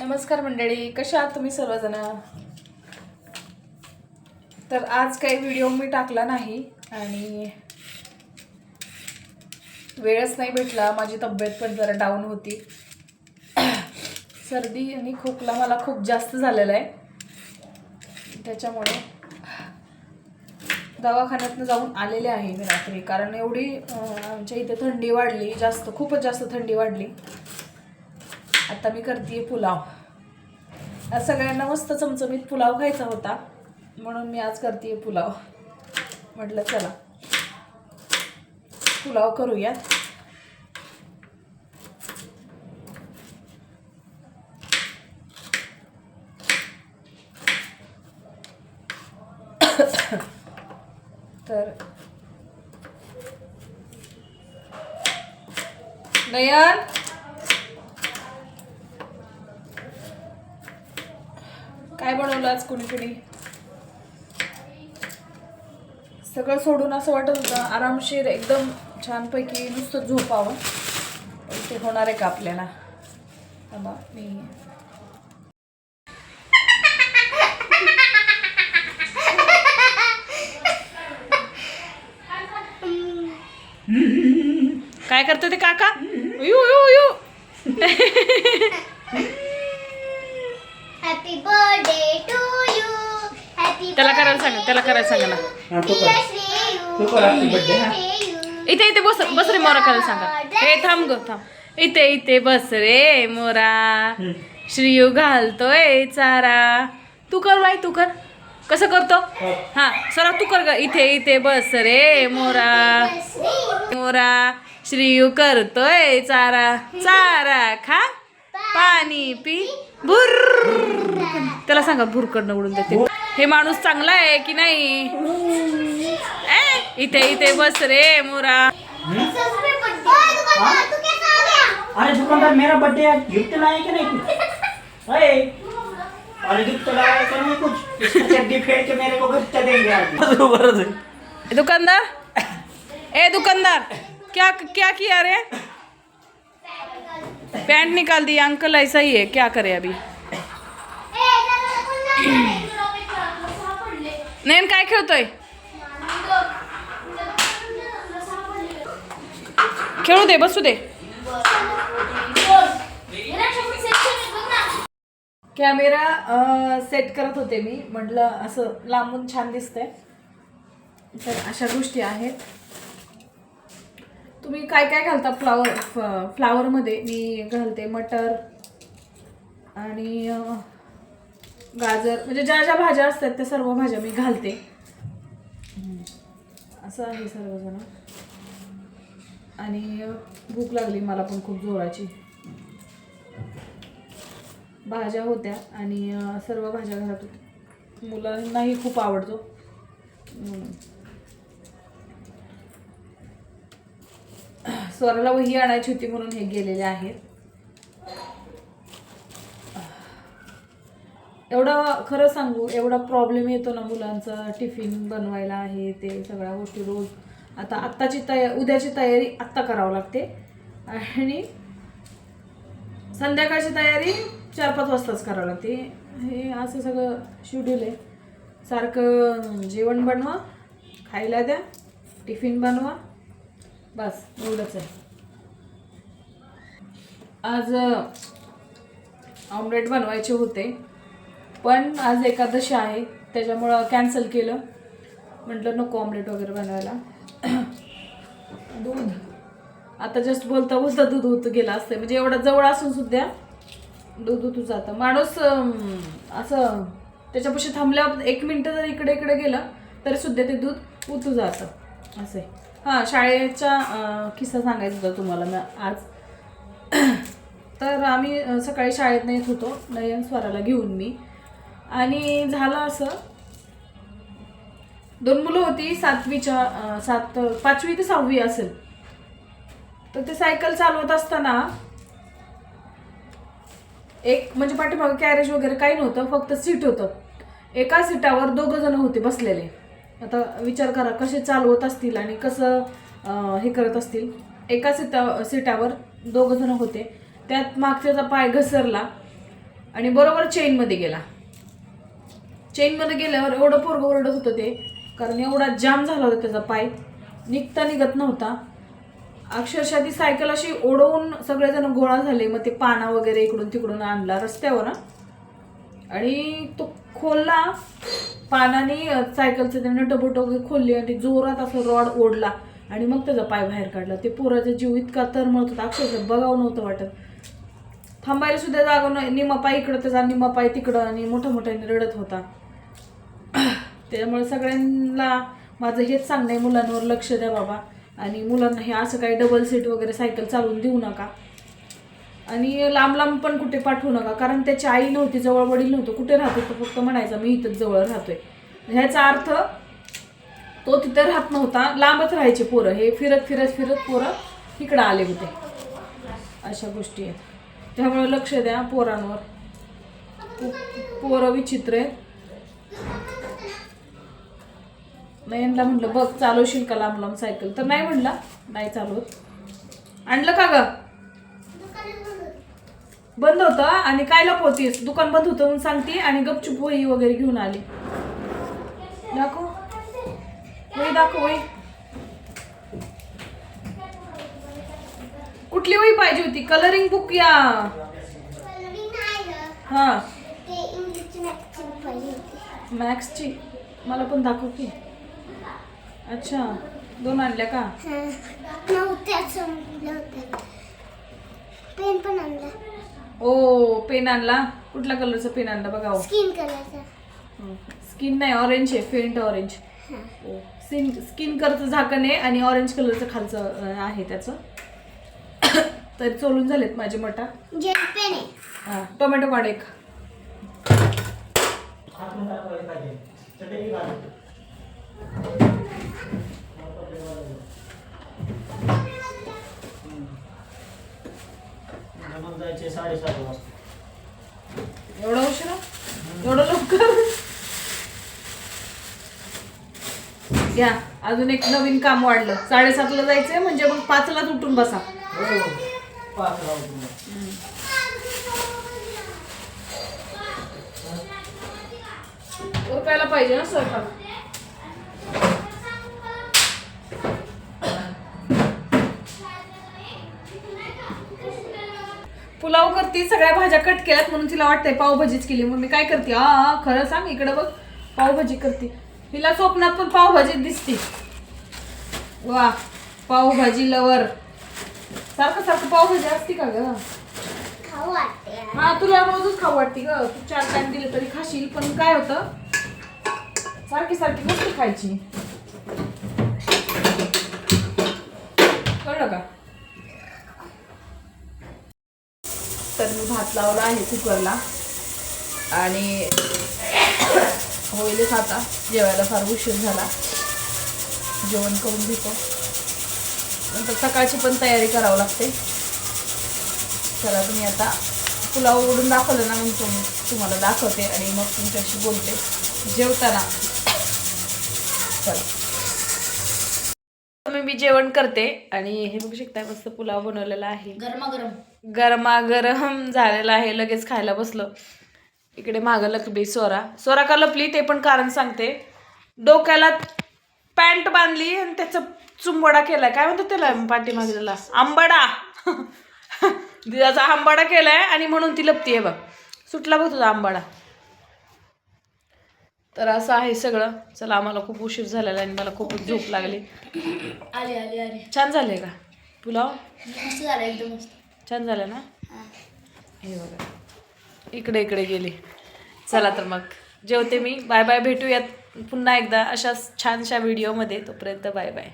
नमस्कार मंडळी कशा आहात तुम्ही सर्वजण? तर आज काही व्हिडिओ मी टाकला नाही आणि वेळच नाही भेटला. माझी तब्येत पण जरा डाऊन होती. सर्दी आणि खोकला मला खूप जास्त झालेला आहे. त्याच्यामुळे दवाखान्यातनं जाऊन आलेले आहे मी रात्री. कारण एवढी आमच्या इथे थंडी वाढली जास्त खूपच जास्त थंडी वाढली. आता मी करते पुलाव. आज सगळ्यांना मस्त चमचमीत पुलाव खायचा होता. म्हणून मी आज करते पुलाव. म्हटलं चला. पुलाव करूयात तर नयन? काय बनवलं आज कुणी कुणी सगळं सोडून असं वाटत होतं आरामशीर एकदम छानपैकी नुसतं झोपावं ते होणार आहे का आपल्याला? मी काय करते ते काका? You you you happy birthday to you happy त्याला करायला सांगा, त्याला करायला सांगा ना. हा, तो कर. तू कर happy birthday, हा. इथे इथे बस बस रे मोरा करायला सांगा. हे थांब ग थांब. इथे इथे बस रे मोरा. श्रीयू घालतोय चारा. तू कर बाई तू कर. कसं करतो? हा. सरा तू कर ग. इथे इथे बस रे मोरा. मोरा. श्रीयू करतोय चारा. चारा खा. पाणी पी. भुर. त्याला सांगा भुरकडनं उडून देते. हे माणूस चांगला आहे की नाही? ए, इथे इथे बस रे मोरा. अरे दुकानदार मेरा बर्थडे है गिफ्ट लाए कि नहीं कुछ अरे. अरे गिफ्ट लाया कि नहीं कुछ? इसकी चड्डी फेंक के मेरे को गिफ्ट देंगे आज दुकानदार. ए दुकानदार. क्या क्या किया रे? पैंट निकाल दी अंकल ऐसा ही है क्या करे अभी? नयन काय खेळतोय? खेळू दे बसू दे. कॅमेरा सेट करत होते मी. म्हटलं असं लांबून छान दिसतंय. तर अशा गोष्टी आहेत. तुम्ही काय काय घालता फ्लावर फ- फ्लावरमध्ये मी घालते मटर आणि गाजर. म्हणजे ज्या ज्या भाज्या असतात त्या सर्व भाज्या मी घालते. असं आहे सर्वजण. आणि भूक लागली मला पण खूप जोराची. भाज्या होत्या आणि सर्व भाज्या घालत होत्या. मुलांनाही खूप आवडतो म्हणून. स्वराला वही आणायची होती म्हणून हे गेलेले आहेत. एवढा खरं सांगू एवढा प्रॉब्लेम येतो ना मुलांचा टिफिन बनवायला आहे ते सगळ्या गोष्टी रोज. आता आत्ताची तया उद्याची तयारी आत्ता करावं लागते. आणि संध्याकाळची तयारी चार पाच वाजताच करावं लागते. हे असं सगळं शेड्यूल आहे. सारखं जेवण बनवा खायला द्या टिफिन बनवा. बस एवढंच आहे. आज ऑमलेट बनवायचे होते. पण आज एकादशी आहे त्याच्यामुळं कॅन्सल केलं. म्हटलं नको ऑमलेट वगैरे बनवायला. दूध. आता जस्ट बोलता बोलता दूध होत गेलं असतं म्हणजे एवढं जवळ असून सुद्धा दूध उतू जातं. माणूस असं त्याच्यापाशी थांबल्यावर एक मिनटं जर इकडे इकडे गेलं तरी सुद्धा ते दूध उतू जातं. असं आहे. हां शाळेचा किस्सा सांगायचा होता तुम्हाला मी आज. तर आम्ही सकाळी शाळेत येत होतो नयन स्वराला घेऊन मी. आणि झालं असं दोन मुलं होती सातवीच्या सात पाचवी ते सहावी असेल. तर ते सायकल चालवत असताना एक म्हणजे पाठीमागं कॅरेज वगैरे काही नव्हतं फक्त सीट होतं. एका सीटावर दोघं जण होते बसलेले. आता विचार करा कसे चालवत असतील आणि कसं हे करत असतील? एका सीटा सीटावर दोघंजणं होते. त्यात मागच्याचा पाय घसरला आणि बरोबर चेनमध्ये गेला. चेनमध्ये गेल्यावर एवढं पोरगं ओरडत होतं ते कारण एवढा जाम झाला होता त्याचा पाय. निघता निघत नव्हता. अक्षरशः ती सायकल अशी ओढवून सगळेजण गोळा झाले. मग ते पाना वगैरे इकडून तिकडून आणला रस्त्यावर. आणि तो खोलला. पानाने सायकलचं त्यानं डबोट वगैरे खोलली आणि जोरात असं रॉड ओढला आणि मग त्याचा पाय बाहेर काढला. ते पोराचा जीव इतका तरमळत होता अक्षरशः बघावं नव्हतं वाटत. थांबायला सुद्धा जागा नाही निमापाय पाय इकडं त्याचा निमापाय पाय तिकडं आणि मोठ्या मोठ्याने रडत होता. त्यामुळे सगळ्यांना माझं हेच सांगणं आहे मुलांवर लक्ष द्या बाबा. आणि मुलांना हे असं काही डबल सीट वगैरे सायकल चालवून देऊ नका. आणि लांब लांब पण कुठे पाठवू नका कारण त्याची आई नव्हती जवळ वडील नव्हतं कुठे राहतो तो फक्त म्हणायचा मी इथंच जवळ राहतोय. ह्याचा अर्थ तो तिथं राहत नव्हता लांबच राहायचे पोरं हे फिरत फिरत फिरत पोरं इकडं आले होते. अशा गोष्टी आहेत. त्यामुळे लक्ष द्या पोरांवर. पोरं विचित्र आहेत. नयनला म्हटलं बघ चालवशील का लांब लांब सायकल? तर नाही म्हणला नाही चालवत. आणलं का गं? बंद होतं आणि काय लपवतीस दुकान बंद होतं म्हणून सांगते आणि गपचूप वही वगैरे घेऊन आली. दाखव. वही दाखव वही. कुठली वही पाहिजे होती? कलरिंग बुक या. हां. हा मॅक्सची मला पण दाखव की. अच्छा. दोन आणल्या का? पेन पण आणला. ओ पेन आणला? कुठल्या कलरचा पेन आणला बघा हो. स्किन कलरचा स्किन नाही ऑरेंज आहे फेंट ऑरेंज स्किन स्किन कलरचं झाकण आहे आणि ऑरेंज कलरचं खालचं अं, आहे त्याचं. तर चोलून झालेत माझे मटा. जेल पेन आहे. हा, टोमॅटो काढ एक. घ्या. अजून एक नवीन काम वाढलं. साडेसातला जायचंय म्हणजे मग पाचलाच उठून बसा. उरकायला पाहिजे ना स्वयंपाक. पुलाव करते सगळ्या भाज्या कट केल्यात म्हणून तिला वाटतंय पावभाजीच केली. मग मी काय करते? आ खरं सांग इकडे बघ. पावभाजी करते. हिला स्वप्नात पण पावभाजी दिसते. वा पावभाजी लवर सारखं सारखं पावभाजी असते का ग? खाऊ वाटते. हा तुला रोजच खाऊ वाटते ग. तू चार टाइम दिले तरी खाशील पण काय होतं? सारखी सारखी गोष्ट खायची. कळलं का? तर मी भात लावला आहे कुकरला. आणि होईलच आता. जेवायला फार उशीर झाला. जेवण करून घेतो. नंतर सकाळची पण तयारी करावं लागते. चला तुम्ही आता पुलाव ओढून दाखवलं ना मग तुम तुम्हाला दाखवते आणि मग तुमच्याशी बोलते. जेवताना. चला. मी मी जेवण करते आणि हे बघू शकता मस्त पुलाव बनवलेला आहे. गरमागरम. गरमागरम झालेला आहे. लगेच खायला बसलो. इकडे मागं लपली सोरा. सोरा का लपली ते पण कारण सांगते. डोक्याला पॅन्ट बांधली आणि त्याचा चुंबडा केलाय. काय म्हणतात त्याला पाठीमागे त्याला आंबाडा. दुधाचा आंबाडा केलाय आणि म्हणून ती लपती आहे बघ. सुटला बघ तुझा आंबाडा. तर असं आहे सगळं. चला आम्हाला खूप उशीर झालेला आणि मला खूपच झोप लागली. आले आले आले. छान झाले का? पुलाव? मस्त झालं एकदम छान झालं ना? हे बघा. इकडे इकडे गेली. चला तर मग. जेवते मी. Bye bye. भेटूयात पुन्हा एकदा अशाच छानशा व्हिडिओमध्ये तोपर्यंत बाय बाय.